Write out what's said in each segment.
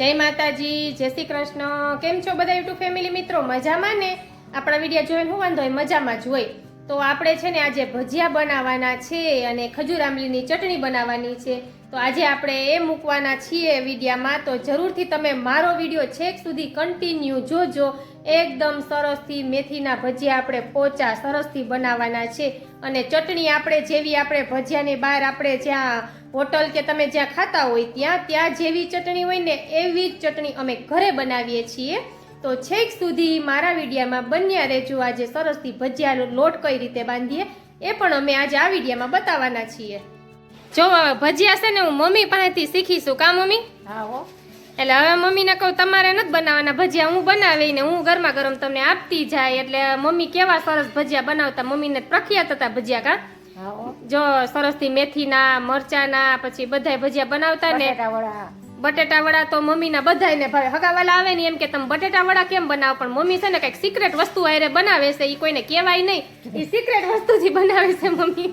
જય માતાજી, જય શ્રી કૃષ્ણ. કેમ છો બધા યુટ્યુબ ફેમિલી મિત્રો? મજામાં ને? આપણા વીડિયો જોઈને હું વાંધો હોય, મજામાં જ હોય. તો આપણે છે ને આજે ભજીયા બનાવવાના છે અને ખજૂર આંબલીની ચટણી બનાવવાની છે. તો આજે આપણે એ મૂકવાના છીએ વિડીયામાં. તો જરૂરથી તમે મારો વીડિયો છેક સુધી કન્ટિન્યુ જોજો. એકદમ સરસથી મેથીના ભજીયા આપણે પોચા સરસથી બનાવવાના છે. અને ચટણી આપણે જેવી આપણે ભજીયાની બહાર આપણે જ્યાં હોટલ કે તમે જ્યાં ખાતા હોય ત્યાં ત્યાં જેવી ચટણી હોય ને એવી જ ચટણી અમે ઘરે બનાવીએ છીએ. તો છેક સુધી મારા વિડીયામાં બન્યા રહેજો. આજે સરસથી ભજીયાનો લોટ કઈ રીતે બાંધીએ એ પણ અમે આજે આ વિડીયામાં બતાવવાના છીએ. જો ભજીયા છે ને હું મમ્મી પાસેથી શીખીશું. કા મમ્મી? હા હો. એટલે હવે મમ્મીને કહું તમારે નથી બનાવવાના ભજીયા. હું બનાવી ને હું ગરમા ગરમ તમને આપતી જાય. એટલે મમ્મી કેવા સરસ ભજીયા બનાવતા? મમ્મીને પ્રખ્યાત હતા ભજીયા કા? સરસથી જો સરસથી મેથીના મરચાના પછી બધાય ભજીયા બનાવતા ને બટેટા વડા. તો મમ્મીના બધાયને ભાવે. હગાવાલા આવે ને એમ કે તમે બટેટા વડા કેમ બનાવો? પણ મમ્મી છે ને કંઈક સિક્રેટ વસ્તુ આયરે બનાવે છે એ કોઈને કહેવાય નહીં. એ સિક્રેટ વસ્તુથી બનાવે છે મમ્મી.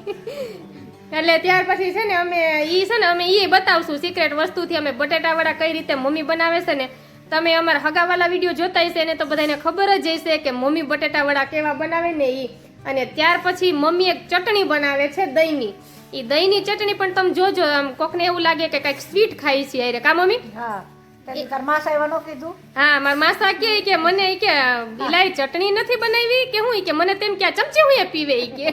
એટલે ત્યાર પછી છે ને અમે ઈ છે ને અમે ઈ બતાવશું સિક્રેટ વસ્તુથી અમે બટેટાવાળા કઈ રીતે મમ્મી બનાવે છે ને. તમે અમારા હગાવાલા વીડિયો જોતા હશે ને તો બધાને ખબર જ હશે કે મમ્મી બટેટાવાળા કેવા બનાવે ને ઈ. અને ત્યાર પછી મમ્મી એક ચટણી બનાવે છે દહીંની. ઈ દહીંની ચટણી પણ તમે જોજો, આમ કોકને એવું લાગે કે કંઈક સ્વીટ ખાઈ છે. અરે કા મમ્મી? હા. હા, મારા માસા કે કે મને કે ઇલાઈ ચટણી નથી બનાવી કે હું કે મને તેમ કે ચમચી હું પીવે કે.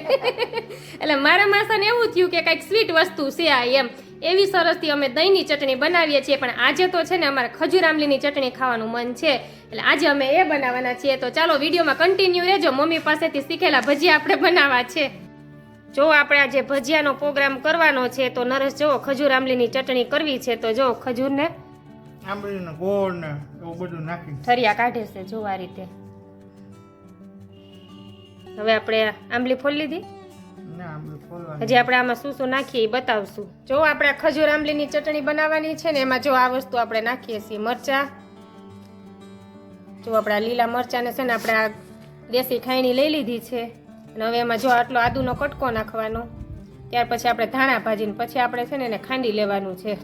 એટલે મારા માસાને એવું થયું કે કંઈક સ્વીટ વસ્તુ છે આ એમ. એવી સરસથી અમે દહીંની ચટણી બનાવીએ છીએ, પણ આજે તો છે ને અમારે ખજૂર આમલીની ચટણી ખાવાનું મન છે. એટલે આજે અમે એ બનાવવાના છીએ. તો ચાલો વિડીયોમાં કન્ટિન્યુ રહેજો. મમ્મી પાસેથી શીખેલા ભજીયા આપણે બનાવવા છે. જો આપણે આજે ભજીયાનો પ્રોગ્રામ કરવાનો છે, તો નરેશ, જો ખજૂર આંબલીની ચટણી કરવી છે, તો જો ખજૂરને આંબલીનો ગોળ ને એવું બધું નાખી ઠરિયા કાઢે છે જો આ રીતે. હવે આપણે આંબલી ફોલી લીધી? ના આંબલી ફોલવાની હજી આપણે આમાં શું શું નાખીએ એ બતાવશું. જો આપણે ખજૂર આંબલીની ચટણી બનાવવાની છે ને એમાં જો આ વસ્તુ આપણે નાખીએ છીએ મરચા. જો આપણા લીલા મરચાને છે ને આપણે આ દેશી ખાયણી લઈ લીધી છે. અને હવે એમાં જો આટલો આદુનો કટકો નાખવાનો. ત્યાર પછી આપણે ધાણા ભાજીને પછી આપણે છે ને એને ખાંડી લેવાનું છે.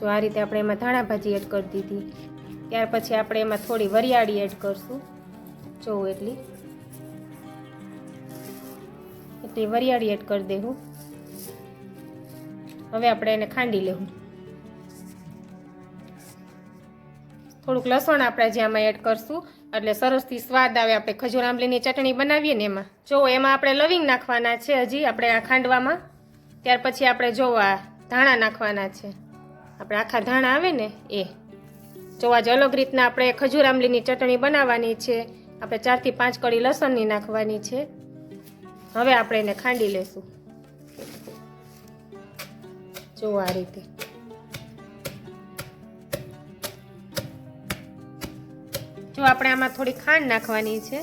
જો આ રીતે આપણે એમાં ધાણા ભાજી એડ કરી દીધી. ત્યાર પછી આપણે એમાં થોડી વરિયાળી એડ કરશું. જોવું એટલી. એટલી વરિયાળી એડ કરી દેવું હવે આપણે એને ખાંડી લેવું થોડુંક લસણ આપણે જે એડ કરશું, એટલે સરસથી સ્વાદ આવે, આપણે ખજૂર આંબલીની ચટણી બનાવીએ ને એમાં. જો, એમાં આપણે લવિંગ નાખવાના છે હજી, આપણે આ ખાંડવામાં. ત્યાર પછી આપણે જો, આ ધાણા નાખવાના છે. આપણે આખા ધાણા આવે ને, એ. જો આજ અલગ રીતના આપણે ખજૂર આંબલીની ચટણી બનાવવાની છે, આપણે ચારથી પાંચ કળી લસણની નાખવાની છે. હવે આપણે એને ખાંડી લેશું. જો આ રીતે. જો આપણે આમાં થોડી ખાંડ નાખવાની છે.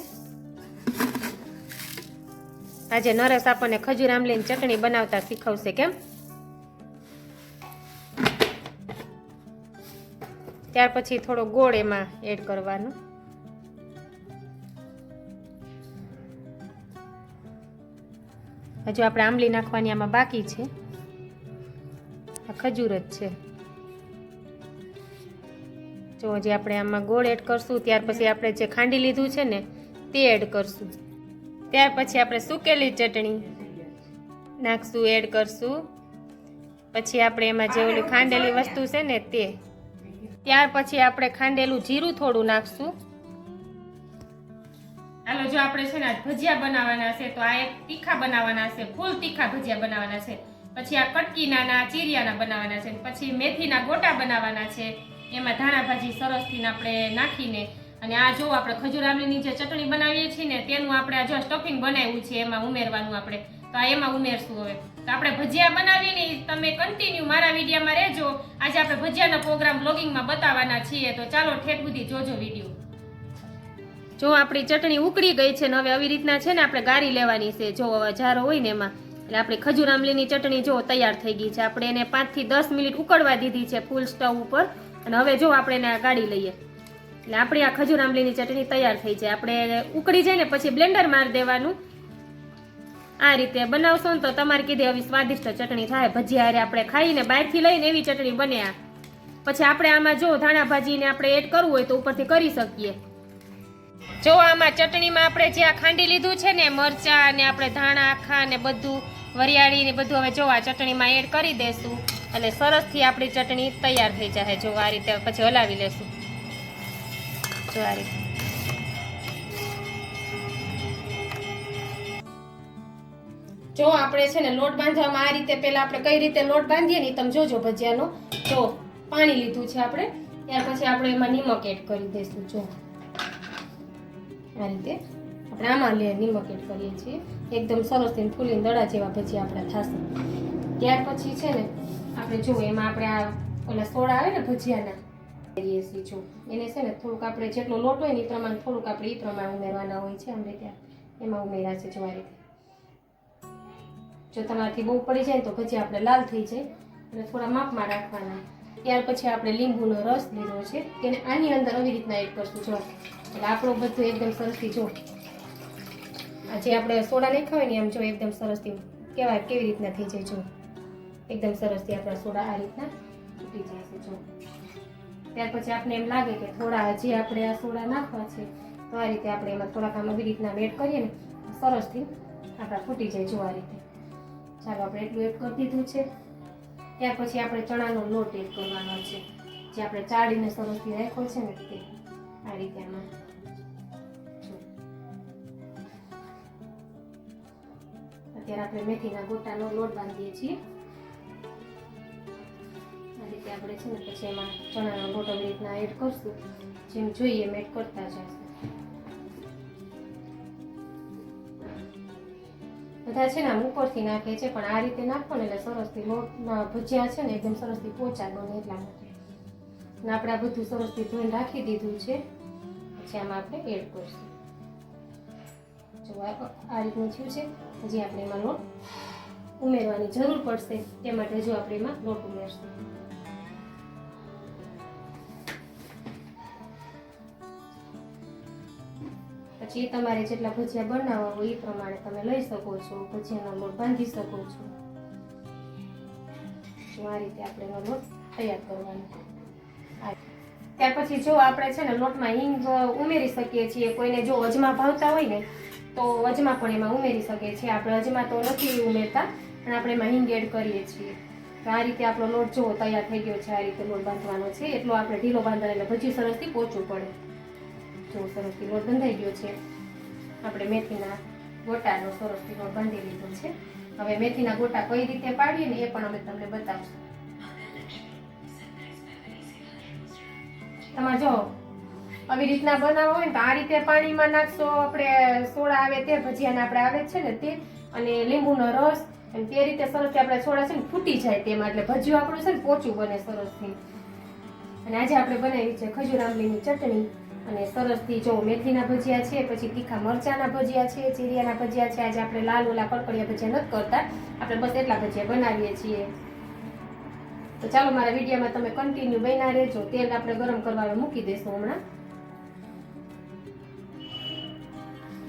આજે નરેશ આપણને ખજૂર આંબલીની ચટણી બનાવતા શીખવશે, કેમ? ત્યાર પછી થોડો ગોળ એમાં એડ કરવાનો. હજુ આપણે આંબલી નાખવાની આમાં બાકી છે. આ ખજૂર જ છે. જો હજી આપણે આમાં ગોળ એડ કરશું, ત્યાર પછી આપણે જે ખાંડી લીધું છે ને, તે એડ કરશું. ત્યાર પછી આપણે સુકેલી ચટણી નાખશું, એડ કરશું. પછી આપણે એમાં જે ઓલી ખાંડેલી વસ્તુ છે ને, તે. ત્યાર પછી આપણે ખાંડેલું જીરું થોડું નાખશું. હાલો, જો આપણે છે ને ભજીયા બનાવવાના છે, તો આ એક તીખા બનાવવાના છે, ફૂલ તીખા ભજીયા બનાવવાના છે. પછી આ કટકીના ચીરિયાના બનાવવાના છે પછી મેથીના ગોટા બનાવવાના છે. એમાં ધાણા ભાજી સરસથી આપણે નાખીને, અને આ જો આપણે ખજૂર આંબલીની જે ચટણી બનાવીએ છીએ ને, તેનું આપણે આ જો સ્ટફિંગ બનાવ્યું છે, એમાં ઉમેરવાનું આપણે. તો એમાં ઉમેરશું હવે. તો આપણે ભજીયા બનાવીને તમે કન્ટિન્યુ મારા વિડીયામાં રહેજો. આજે આપણે ભજીયાનો પ્રોગ્રામ બ્લોગિંગમાં બતાવવાના છીએ. તો ચાલો ઠેઠ સુધી જોજો વીડિયો. જો આપણી ચટણી ઉકળી ગઈ છે ને હવે આવી રીતના છે ને આપણે ગાળી લેવાની છે. જો જારો હોય ને એમાં. એટલે આપણી ખજૂર આંબલીની ચટણી જો તૈયાર થઈ ગઈ છે. આપણે એને પાંચથી દસ મિનિટ ઉકળવા દીધી છે ફૂલ સ્ટવ ઉપર. અને હવે જો આપણે એને ગાળી લઈએ. એટલે આપણી આ ખજૂર આંબલીની ચટણી તૈયાર થઈ જાય આપણે ઉકળી જાય ને પછી બ્લેન્ડર મારી દેવાનું. આ રીતે બનાવશો ને તો તમારે કીધી આવી સ્વાદિષ્ટ ચટણી થાય. ભજીયા હારે આપણે ખાઈને બહારથી લઈને એવી ચટણી બને આ પછી આપણે આમાં જો ધાણા ભાજીને આપણે એડ કરવું હોય તો ઉપરથી કરી શકીએ. જો આમાં ચટણીમાં આપણે જે આ ખાંડી લીધું છે ને, મરચાં ને આપણે ધાણા, આખા ને બધું, વરિયાળી ને બધું હવે જો આ ચટણીમાં એડ કરી દેશું. એટલે સરસથી આપણી ચટણી તૈયાર થઈ જાય જો આ રીતે પછી હલાવી લેશું. જો આ રીતે. જો આપણે છે ને લોટ બાંધવામાં આ રીતે પહેલાં આપણે કઈ રીતે લોટ બાંધીએ ને તમે જોજો ભજીયાનો. જો પાણી લીધું છે આપણે, ત્યાર પછી આપણે એમાં નિમક એડ કરી દઈશું, જો. આ રીતે આપણે આમાં લે નિમક એડ કરીએ છીએ. એકદમ સરસ થઈને ફૂલીને દડા જેવા ભજીયા આપણા થશે. ત્યાર પછી છે ને આપણે જો એમાં આપણે આ ઓલા સોડા આવે ને ભજીયાના, કરીએ છીએ, જો. એને છે ને થોડુંક આપણે જેટલો લોટ હોય ને એ પ્રમાણે થોડુંક આપણે એ પ્રમાણે ઉમેરવાના હોય છે, આમ ત્યાં એમાં ઉમેર્યા છે, જો આ રીતે. જો તમારાથી બહુ પડી જાય તો પછી આપણે લાલ થઈ જાય અને થોડા માપમાં રાખવાના. ત્યાર પછી આપણે લીંબુનો રસ લીધો છે. તેને આની અંદર આવી રીતના એડ કરશું. જો, એટલે આપણું બધું એકદમ સરસથી જો જે આપણે સોડા નાખ્યા હોય ને એમ જો એકદમ સરસથી કેવાય કેવી રીતના થઈ જાય જો. એકદમ સરસથી આપણા સોડા આ રીતના તૂટી જાય છે જો. ત્યાર પછી આપણે એમ લાગે કે થોડા હજી આપણે આ સોડા નાખવા છે, તો આ રીતે આપણે એમાં થોડાક આમ આવી રીતના એડ કરીએ ને સરસથી આપણા ફૂટી જાય જો આ રીતે. ચાલો આપણે એટલું એડ કરી દીધું છે. ત્યાર પછી આપણે ચણાનો લોટ એડ કરવાનો છે. જે આપણે ચાળીને સરસથી રાખ્યો છે ને તે. આ રીતે આમાં. અત્યારે આપણે મેથીના ગોટાનો લોટ બાંધીએ છીએ. આ રીતે આપણે છે ને પછી એમાં ચણાનો લોટ આવી રીતના એડ કરશું. જેમ જોઈએ એમ એડ કરતા જશું. બધા છે ને આમ ઉપરથી નાખે છે, પણ આ રીતે નાખો ને એટલે સરસથી લોટના ભજીયા છે ને એકદમ સરસથી પોચા બને એટલા માટે. અને આપણે આ બધું સરસથી ધોઈને રાખી દીધું છે. પછી આમાં આપણે એડ કરીશું. જો આ રીતનું થયું છે, હજી આપણે એમાં લોટ ઉમેરવાની જરૂર પડશે. તે માટે જો આપણે એમાં લોટ ઉમેરશું. પછી તમારે જેટલા ભજીયા બનાવવા હોય એ પ્રમાણે તમે લઈ શકો છો, ભજીયાનો લોટ બાંધી શકો છો. આ રીતે આપણે એનો લોટ તૈયાર કરવાનો. ત્યાર પછી જો આપણે છે ને લોટમાં હિંગ ઉમેરી શકીએ છીએ, કોઈને જો અજમા ભાવતા હોય ને, તો અજમા પણ એમાં ઉમેરી શકીએ છીએ. આપણે અજમા તો નથી ઉમેરતા, પણ આપણે એમાં હિંગ એડ કરીએ છીએ. તો આ રીતે આપણો લોટ જો તૈયાર થઈ ગયો છે, આ રીતે લોટ બાંધવાનો છે. એટલો આપણે ઢીલો બાંધવાનો એટલે ભજી સરસથી પહોંચવું પડે. જો સરસથી લોટ બંધાઈ ગયો છે. આપણે મેથીના ગોટાનો સરસથી લોટ બાંધી લીધો છે. હવે મેથીના ગોટા કઈ રીતે પાડીએ ને એ પણ અમે તમને બતાવશું. તમારે જો, આવી રીતના બનાવો હોય તો આ રીતે પાણીમાં નાખશો. આપણે સોડા આવે તે ભજીયાને આપણે આવે છે ને તે, અને લીંબુનો રસ, અને તે રીતે સરસથી આપણે સોડા છે ને ફૂટી જાય તેમાં. એટલે ભજીયું આપણું છે ને પોચું બને સરસથી. અને આજે આપણે બનાવી છે ખજૂર આંબલીની ચટણી. અને સરસથી જો મેથીના ભજીયા છે પછી તીખા મરચાના ભજીયા છે ચીરિયાના ભજીયા છે આજે આપણે લાલ ઓલા કડકડિયા ભજીયા નથી કરતા. આપણે બસ એટલા ભજીયા બનાવીએ છીએ. તો ચાલો મારા વિડીયોમાં તમે કન્ટિન્યુ બન્યા રહેજો. તેલ આપણે ગરમ કરવા મૂકી દઈશું હમણાં.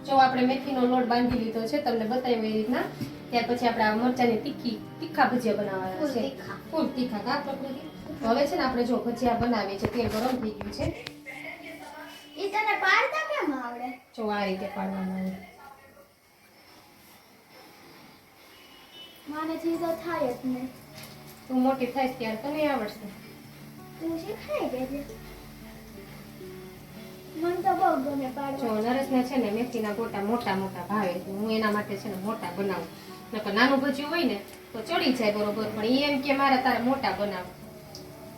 જો આપણે મેથીનો લોટ બાંધી લીધો છે તમને બતાવ્યું એ રીતના. ત્યાર પછી આપણે આ મરચાની તીખી તીખા ભજીયા બનાવવાના છે. ફૂલ તીખા કા પ્રકૃતિ. હવે છે ને આપણે જો ભજીયા બનાવીએ છીએ તેલ ગરમ થઈ ગયું છે. ઈ તને પાડતા કેમ આવડે? જો આ રીતે પાડવાનું આવડે મને ચીજો થાય જ નહીં. તું મોટી થાય ત્યારે તને આવડશે. તું શીખાઈ દેજે મને તો બહુ ગમે જો નરેશને છે ને મેથીના ગોટા મોટા મોટા ભાવે હું એના માટે છે ને મોટા બનાવું. નકર નાનું ભજીયું હોય ને તો ચડી જાય બરોબર. પણ એમ કે મારે તારે મોટા બનાવ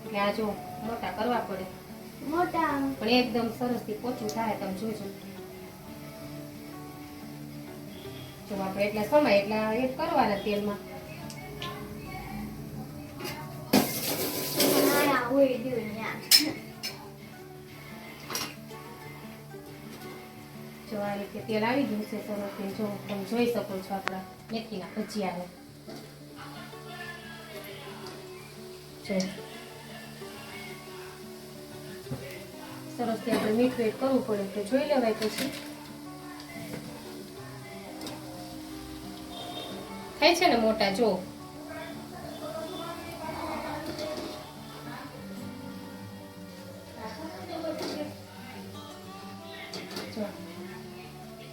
એટલે આ જો મોટા કરવા પડે. મોટા. પણ એકદમ સરસથી પોચું થાય તમે જોજો જો આપણે એટલા સમય એટલા એ કરવાના તેલમાં. હોય દઉં જો આ રીતે તેલ આવી ગયું છે સરસ જો તમે જોઈ શકો છો આપણા મેથીના ભજીયાને. જો. સરસથી આપણે મીઠ વેટ કરવું પડે એટલે જોઈ લેવાય પછી. થાય છે ને મોટા? જો.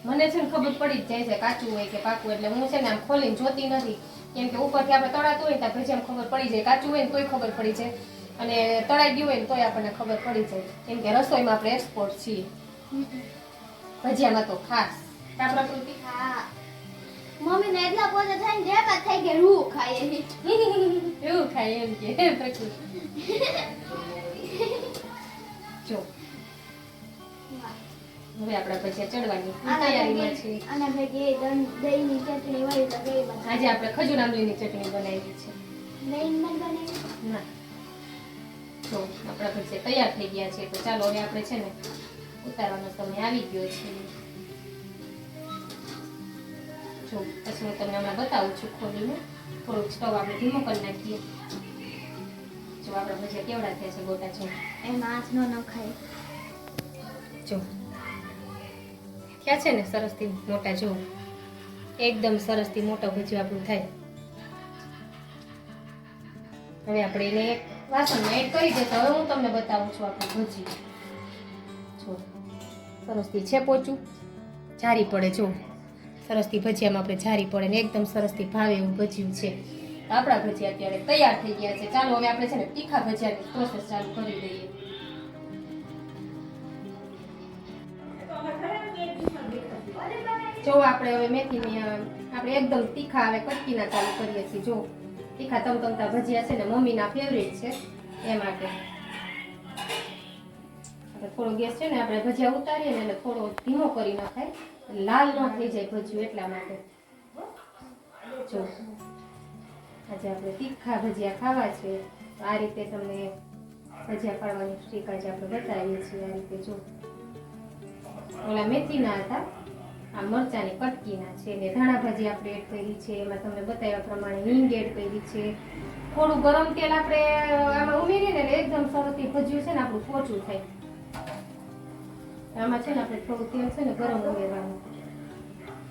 મને છે ને ખબર પડી જ જાય છે કાચું હોય કે પાકું એટલે હું છે ને આમ ખોલીને જોતી નથી. કેમ કે ઉપરથી આપણે તળાતું હોય તો પછી આમ ખબર પડી જાય. કાચું હોય ને કોઈ ખબર પડી જાય. અને તળાઈ ગયું હોય ને તોય આપણને ખબર પડી જાય. કેમ કે રસોઈમાં આપણે એક્સપોર્ટ છીએ. ભજીયામાં તો ખાસ. કા પ્રકૃતિ? મમ્મી ને એટલા પોતે થાય ને જેમાં થઈ કે રૂ ખાય રૂ એવું ખાય એમ કે પ્રકૃતિ. જો. હવે આપણે ભજીયા ચડવાની તૈયારીમાં છે અને ભેગી દહીં ચટણી હોય તો આજે આપણે ખજૂર આંબલીની ચટણી બનાવી છે. દહીં બનાવી? ના. તો આપણા ભજીયા તૈયાર થઈ ગયા છે તો ચાલો હવે આપણે છે ને ઉતારવાનો સમય આવી ગયો છે. જો પછી હું તમને હમણાં બતાવું છું ખોલીને. થોડુંક સ્ટવ આપણે ધીમો કરી નાખીએ. જો આપણા ભજીયા કેવડા થયા છે ગોટા છે એમાં હાથ ન નખાય. જો. થયા છે ને સરસથી મોટા જો. એકદમ સરસથી મોટો ભજીયો આપણું થાય. હવે આપણે એને એક વાસણમાં એડ કરી દે હવે હું તમને બતાવું છું આપણું ભજી. જો સરસથી છે પોચું. જારી પડે, જો. સરસથી ભજીયામાં આપણે જારી પડે ને એકદમ સરસથી ભાવે એવું ભજીયું છે. આપણા ભજીયા અત્યારે તૈયાર થઈ ગયા છે. ચાલો હવે આપણે છે ને તીખા ભજીયાની પ્રોસેસ ચાલુ કરી દઈએ. જો, આપણે હવે મેથીની આપણે એકદમ તીખા હવે કટકીના ચાલુ કરીએ છીએ. જો. તીખા તમતમતા ભજીયા છે ને મમ્મીના ફેવરેટ છે એ માટે. આપણે થોડો ગેસ છે ને આપણે ભજીયા ઉતારીએ ને એટલે થોડો ધીમો કરી નખાય. લાલ ન થઈ જાય ભજીયું એટલા માટે. જો, આજે આપણે તીખા ભજીયા ખાવા છે. તો આ રીતે તમને ભજીયા પાડવાની સ્ટીક આજે આપણે બતાવીએ છીએ. આ રીતે જો, ઓલા મેથીના હતા. આ મરચાની કટકીના છે ને ધાણા ભાજી આપણે એડ કરી છે, એમાં તમને બતાવ્યા પ્રમાણે હિંગ એડ કરી છે. થોડું ગરમ તેલ આપણે આમાં ઉમેરીએ ને એકદમ સરસથી ભજીયું છે ને આપણું પોચું થાય. આમાં છે ને આપણે થોડું તેલ છે ને ગરમ ઉમેરવાનું.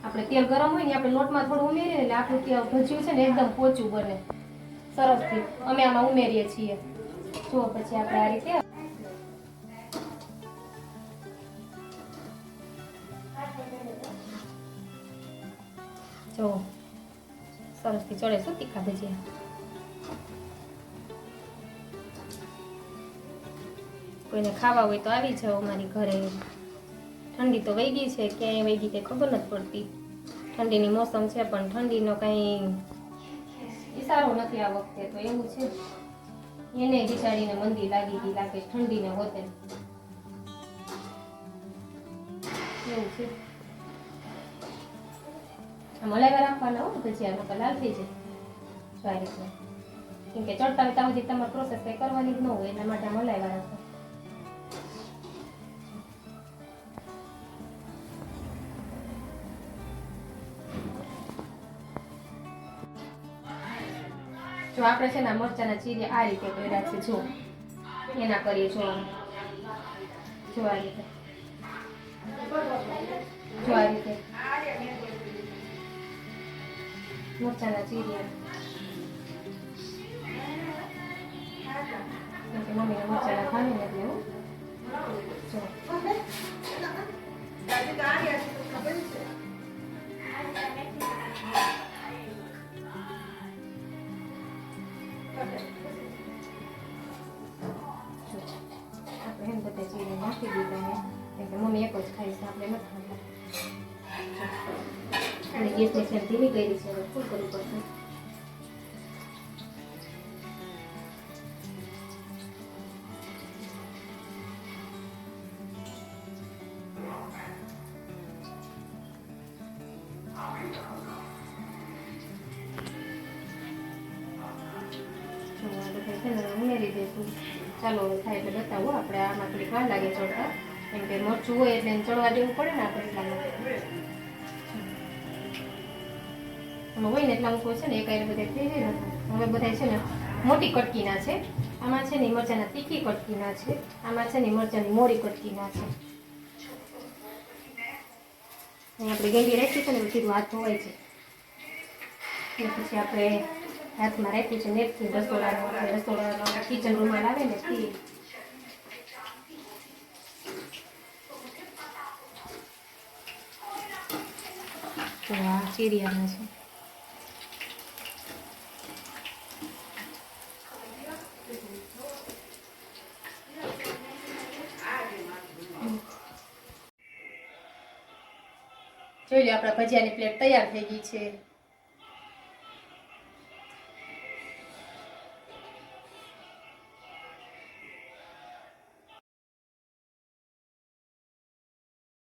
આપણે તેલ ગરમ હોય ને આપણે લોટમાં થોડું ઉમેરીએ એટલે આપણું તેલ ભજ્યું છે ને એકદમ પોચું બને. સરસથી અમે આમાં ઉમેરીએ છીએ. જો પછી આપણે આ રીતે સરસથી ચડે શું તીખા ભજીયા કોઈને ખાવા હોય તો આવી જાઓ અમારી ઘરે. ઠંડી તો વહી ગઈ છે, ક્યાંય વહી ગઈ કંઈ ખબર નથી પડતી. ઠંડીની મોસમ છે, પણ ઠંડીનો કાંઈ ઇશારો નથી આ વખતે, તો એવું છે. એને બિચારીને મંદી લાગી ગઈ લાગે ઠંડીને હોતે. એવું છે. મલાઈવા રાખવાના હોય પછી આનો લાલ થઈ જાય. જો આ રીતના કેમ કે ચડતા ત્યાં સુધી તમારે પ્રોસેસ કંઈ કરવાની જ ન હોય એટલા માટે મલાઈવા રાખો જો આપણે છે ને મરચાના ચીરે આ રીતે કર્યા છે, જો. એના કરીએ જો. જો આ રીતે. જો આ રીતે. મરચાના ચીરિયા મમ્મીને મરચાના ભાવે ને હું જો અને ગેસની ફ્લેમ ધીમી કરી છે હવે ફૂલ કરવું પડશે. ઉમેરી દઈશું ચાલો થાય એટલે બતાવો. આપણે આમાં થોડીક વાર લાગે ચડતા. કેમ કે મરચું હોય એટલે ચડવા દેવું પડે ને આપણે આમાં હોય ને એટલા મૂકવો છે ને એક આયર બધા થઈ જાય ને હવે બધા છે ને મોટી કટકીના છે. આમાં છે ને મરચાંના તીખી કટકીના છે. આમાં છે ને મરચાંની મોરી કટકીના છે. આપણે ગેંડી રાખી છે ને સીધું હાથ ધોવાય છે. ને પછી આપણે હાથમાં રાખ્યું છે નેપથી રસોડાનું આપણે રસોડાનો કિચન રૂમમાં આવે ને તે તો આ ચીરિયાના છે. આપણા ભજીયાની પ્લેટ તૈયાર થઈ ગઈ છે.